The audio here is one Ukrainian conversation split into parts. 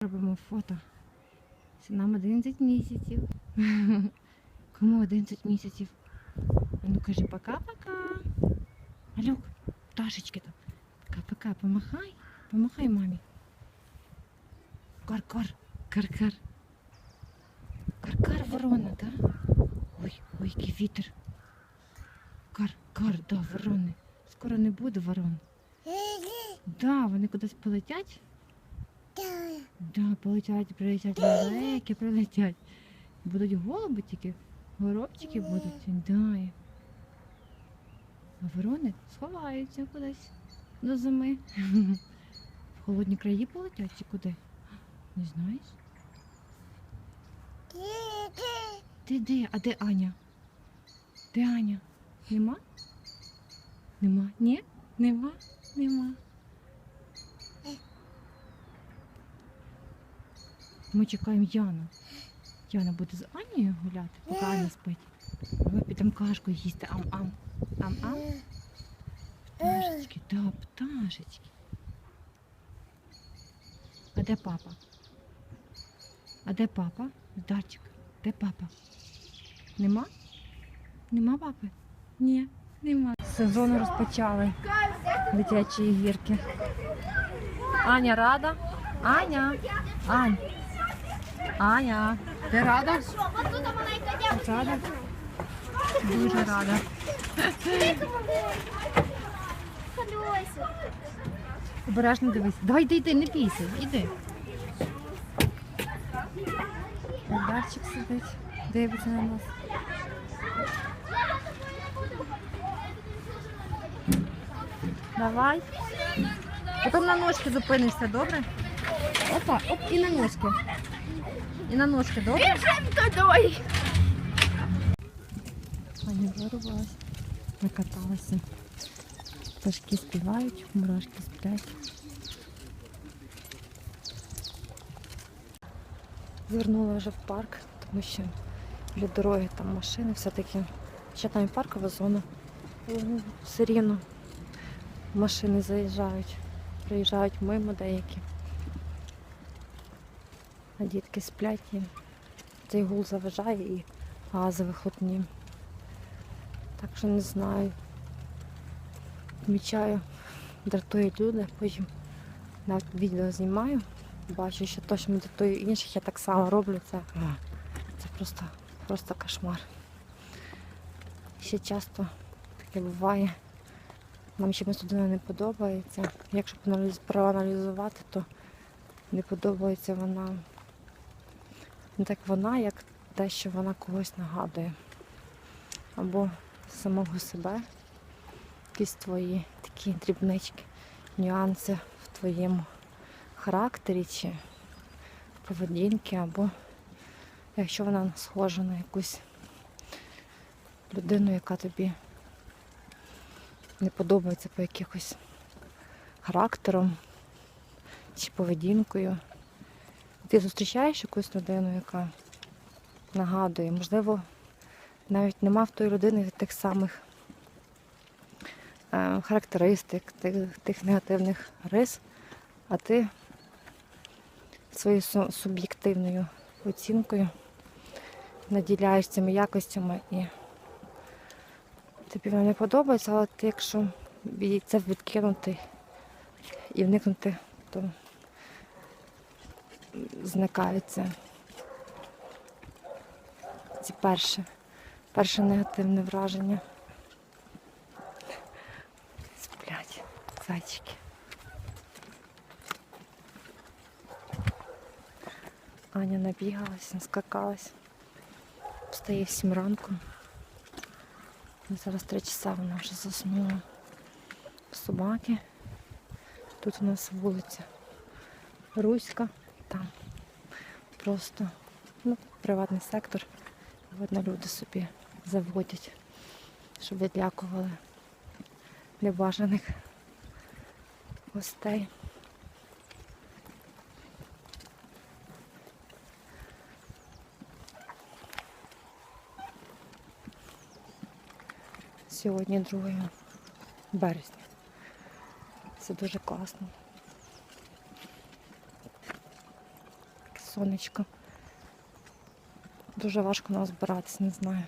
Робимо фото. Нам 11 місяців. Кому 11 місяців? Ну кажи пока-пока. Алюк, пташечки там. Пока-пока, помахай. Помахай мамі. Кар-кар, кар-кар. Кар-кар ворона, да? Ой, ой, який вітер. Кар-кар, да, ворони. Скоро не буде ворон. Да, вони кудись полетять. Да, полетять, прилетять лелеки, прилетять. Будуть голуби тільки, горобчики будуть. Да. А ворони сховаються кудись до зими. В холодні краї полетять чи куди? Не знаєш? Ти де? А де Аня? Де Аня? Нема? Нема? Ні? Нема? Нема. Ми чекаємо Яну. Яна буде з Анією гуляти, поки Аня спить. Ми підемо кашку їсти. Ам-ам. Ам-ам. Пташечки, да, пташечки. А де папа? А де папа? Дарчик, де папа? Нема? Нема папи? Ні, нема. Сезон розпочали. Дитячі гірки. Аня рада? Аня. Ань. Аня. Ти рада? Рада? Дуже рада. Обережно дивись. Давай йди, йди, не бійся, іди. Дарчик сидить, дивиться на нас. Давай. Потім на ножки зупинишся, добре? Опа, оп, і на ножки. І на ножки, добре? Тудой. Аня вирвалась, накаталася. Пташки співають, мурашки сплять. Звернула вже в парк, тому що біля дороги там машини все-таки. Ще там і паркова зона. Ну, Все рівно машини заїжджають, приїжджають мимо деякі. А дітки сплять і цей гул заважає і гази вихлопні. Так що не знаю. Помічаю, дратують люди, потім навіть відео знімаю. Бачу, що точно дратую інших, я так само роблю це. Це просто, просто кошмар. Ще часто таке буває. Нам чимось людина не подобається. Якщо проаналізувати, то не подобається вона так вона, як те, що вона когось нагадує. Або самого себе, якісь твої такі дрібнички, нюанси в твоєму характері чи поведінки, або якщо вона схожа на якусь людину, яка тобі не подобається по якихось характером чи поведінкою. Ти зустрічаєш якусь людину, яка нагадує, можливо, навіть нема в тої людини тих самих е, характеристик, тих, тих негативних рис, а ти своєю суб'єктивною оцінкою наділяєш цими якостями і тобі вона не подобається, але ти, якщо це відкинути і вникнути, то зникаються ці перші, перше негативне враження. Сплять зайчики. Аня набігалась, наскакалась. Встає в сім ранку. Зараз три часа вона вже заснула. Собаки. Тут у нас вулиця Руська, там просто ну, приватний сектор. Видно, люди собі заводять, щоб відлякували небажаних гостей. Сьогодні 2 березня. Це дуже класно. Сонечко. Дуже важко нам збиратися, не знаю.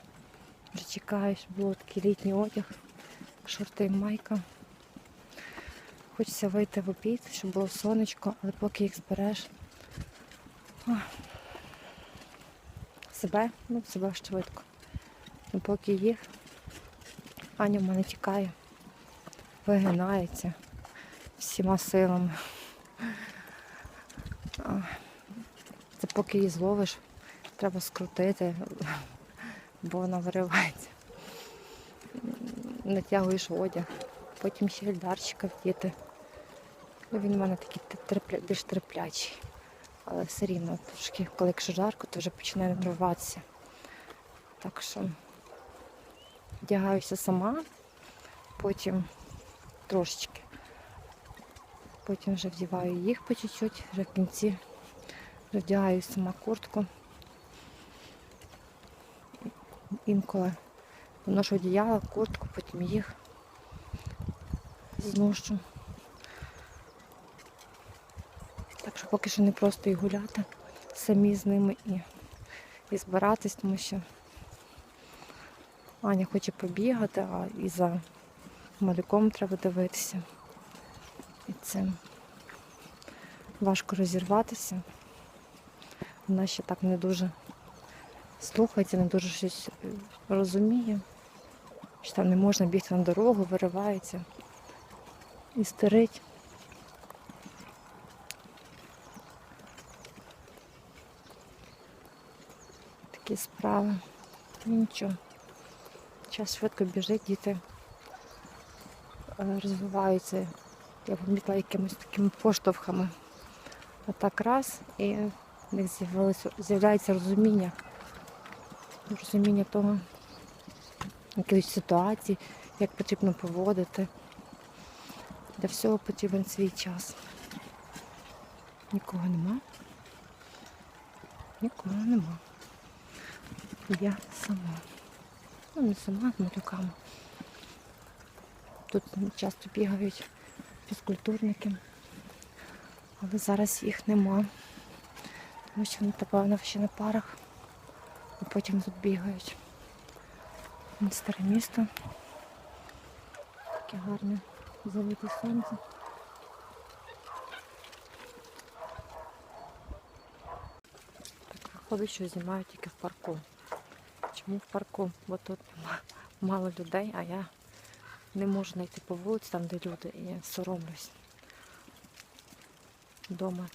Вже чекаю, щоб було такий літній одяг, шорти і майка. Хочеться вийти в обід, щоб було сонечко, але поки їх збереш. Себе, ну, себе швидко. Ну, поки їх, Аня в мене тікає, вигинається всіма силами. А, Це поки її зловиш, треба скрутити, бо вона виривається. Натягуєш одяг, потім ще Ельдарчика вдіти. Ну, Він в мене такий терпля, більш терплячий. Але все рівно трошки, коли якщо жарко, то вже починає нервуватися. Так що вдягаюся сама, потім трошечки. Потім вже вдіваю їх по чуть-чуть, вже в кінці вдягаю сама куртку. Інколи вношу одіяло, куртку, потім їх зношу. Так що поки що не просто і гуляти самі з ними і, і збиратись, тому що Аня хоче побігати, а і за малюком треба дивитися. І це важко розірватися. Вона ще так не дуже слухається, не дуже щось е, розуміє. Що там не можна бігти на дорогу, виривається і стерить. Такі справи. Ну, Нічого. Час швидко біжить, діти е, розвиваються. Я помітила якимось такими поштовхами. Отак раз, і в них з'являється розуміння. Розуміння того, якоїсь ситуації, як потрібно поводити. Для всього потрібен свій час. Нікого нема. Нікого нема. Я сама. Ну, не сама, з малюками. Тут часто бігають фізкультурники, але зараз їх нема. Тому що вони, напевно, ще на парах, а потім тут бігають. Старе місто. Таке гарне залите сонце. Так виходить, що знімають тільки в парку. Чому в парку? Бо тут мало людей, а я не можу знайти по вулиці, там де люди, і я соромлюсь. Дома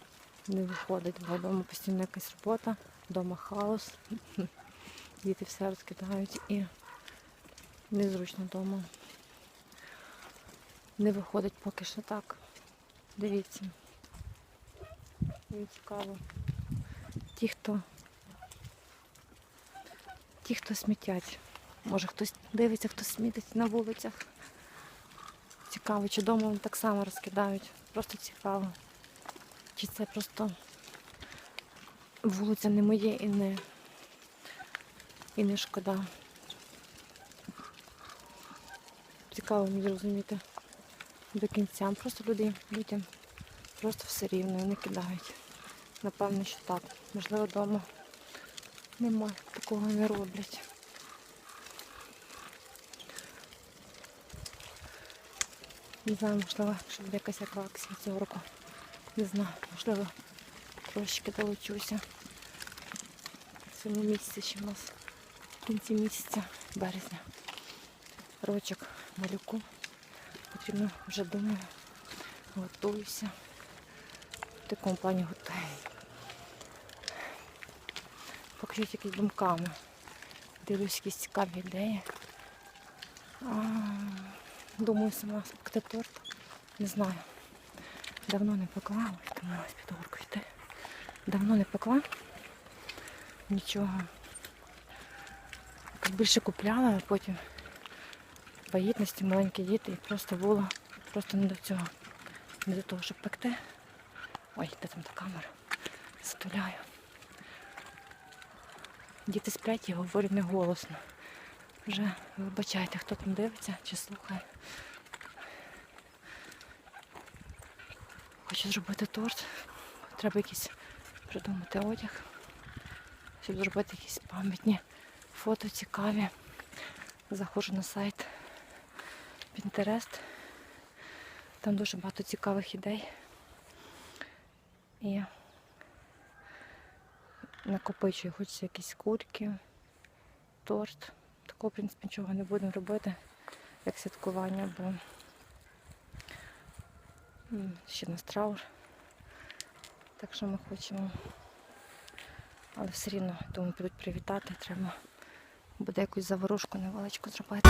не виходить, бо вдома постійно якась робота, вдома хаос. Діти все розкидають і незручно вдома. Не виходить поки що так. Дивіться. Мені цікаво. Ті, хто ті, хто смітять. Може хтось дивиться, хто смітить на вулицях. Цікаво, чи вдома вони так само розкидають. Просто цікаво. Чи це просто вулиця не моє і не, і не шкода. Цікаво мені зрозуміти до кінця. Просто люди, людям просто все рівно і не кидають. Напевно, що так. Можливо, вдома нема, такого не роблять. Не знаю, можливо, що буде якась як акція цього року. Не знаю, можливо, трошечки долучуся. В цьому місяці ще в нас в кінці місяця, березня. Рочок малюку. Потрібно вже думаю, готуюся. В такому плані готую. Поки що тільки думками. Дивлюсь якісь цікаві ідеї. Думаю, сама спекти торт. Не знаю. Давно не пекла. Ой, там ось під горку. Давно не пекла. Нічого. Більше купляла, а потім вагітності, маленькі діти, і просто було просто не до цього. Не до того, щоб пекти. Ой, де там та камера? Затуляю. Діти сплять і говорю не голосно. Вже вибачайте, хто там дивиться чи слухає. Хочу зробити торт. Треба якісь придумати одяг, щоб зробити якісь пам'ятні фото цікаві. Заходжу на сайт Pinterest. Там дуже багато цікавих ідей. І накопичую, хочеться якісь кульки, торт. Такого, в принципі, нічого не будемо робити, як святкування, бо ще на страур. Так що ми хочемо. Але все рівно, думаю, підуть привітати, треба буде якусь заворушку невеличку зробити.